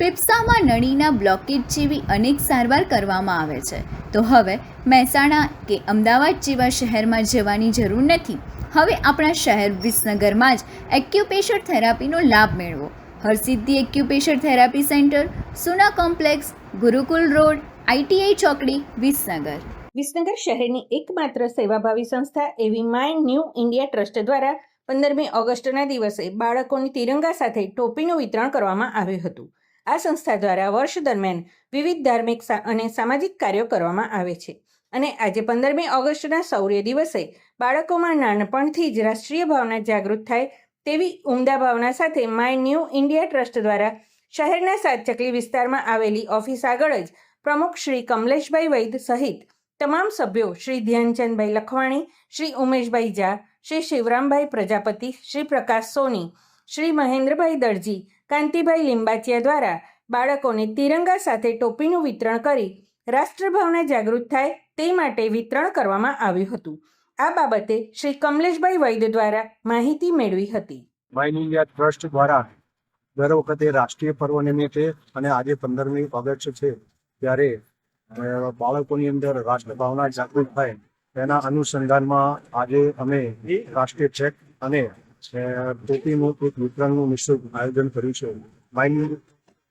ફેફસામાં નળીના બ્લોકેજ જેવી અનેક સારવાર કરવામાં આવે છે. તો હવે મહેસાણા કે અમદાવાદ જેવા શહેરમાં જવાની જરૂર નથી. હવે આપણા શહેર વિસનગરમાં જ એક્યુપેશર થેરાપીનો લાભ મેળવો. Harsiddhi acupressure therapy centre, Suna complex, Gurukul road ITI ચોકડી, વિસનગર. વિસનગર શહેરની એકમાત્ર સેવાભાવી સંસ્થા એવી માય ન્યૂ ઇન્ડિયા ટ્રસ્ટ દ્વારા પંદરમી ઓગસ્ટના દિવસે બાળકોની તિરંગા સાથે ટોપીનું વિતરણ કરવામાં આવ્યું હતું. આ સંસ્થા દ્વારા વર્ષ દરમિયાન વિવિધ ધાર્મિક અને સામાજિક કાર્યો કરવામાં આવે છે. અને આજે પંદરમી ઓગસ્ટના શૌર્ય દિવસે બાળકોમાં નાનપણથી જ રાષ્ટ્રીય ભાવના જાગૃત થાય તેવી ઉમદા ભાવના સાથે માય ન્યૂ ઇન્ડિયા ટ્રસ્ટ દ્વારા શહેરના સાતચકલી વિસ્તારમાં આવેલી ઓફિસ આગળ જ પ્રમુખ શ્રી કમલેશભાઈ વૈદ સહિત તમામ સભ્યો શ્રી ધ્યાનચંદભાઈ લખવાણી, શ્રી ઉમેશભાઈ ઝા, શ્રી શિવરામભાઈ પ્રજાપતિ, શ્રી પ્રકાશ સોની શ્રી મહેન્દ્રભાઈ દરજી, કાંતિભાઈ લિંબાચિયા દ્વારા બાળકોને તિરંગા સાથે ટોપીનું વિતરણ કરી રાષ્ટ્રભાવના જાગૃત થાય તે માટે વિતરણ કરવામાં આવ્યું હતું. આ બાબતે શ્રી કમલેશભાઈ વૈદ દ્વારા માહિતી મેળવી હતી. માઇન ઇન્ડિયા ટ્રસ્ટ દ્વારા દર વખતે રાષ્ટ્રીય પર્વ નિમિત્તે અને આજે પંદરમી ઓગસ્ટ છે, ત્યારે બાળકોની અંદર રાષ્ટ્રભાવના જાગૃત થાય તેના અનુસંધાનમાં આજે અમે રાષ્ટ્રીય ચેક અને ટોપીનું એક વિતરણનું નિઃશુલ્ક આયોજન કર્યું છે. માઇન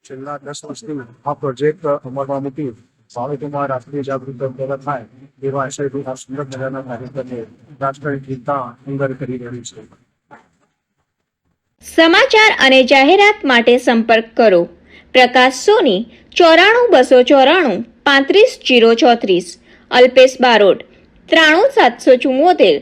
છેલ્લા દસ વર્ષથી આ પ્રોજેક્ટ અમલમાં મૂકી બાળકોમાં રાષ્ટ્રીય જાગૃતિ પેદા થાય એવા આશયથી આ સુંદર મજાના કાર્યક્રમને રાષ્ટ્રની ચિંતા અંદર કરી રહ્યું છે. સમાચાર અને જાહેરાત માટે સંપર્ક કરો. પ્રકાશ સોની, ચોરાણું બસો ચોરાણું, પાંત્રીસ જીરો ચોત્રીસ, અલ્પેશ બારોટ, ત્રાણું સાતસો ચુમ્મોતેર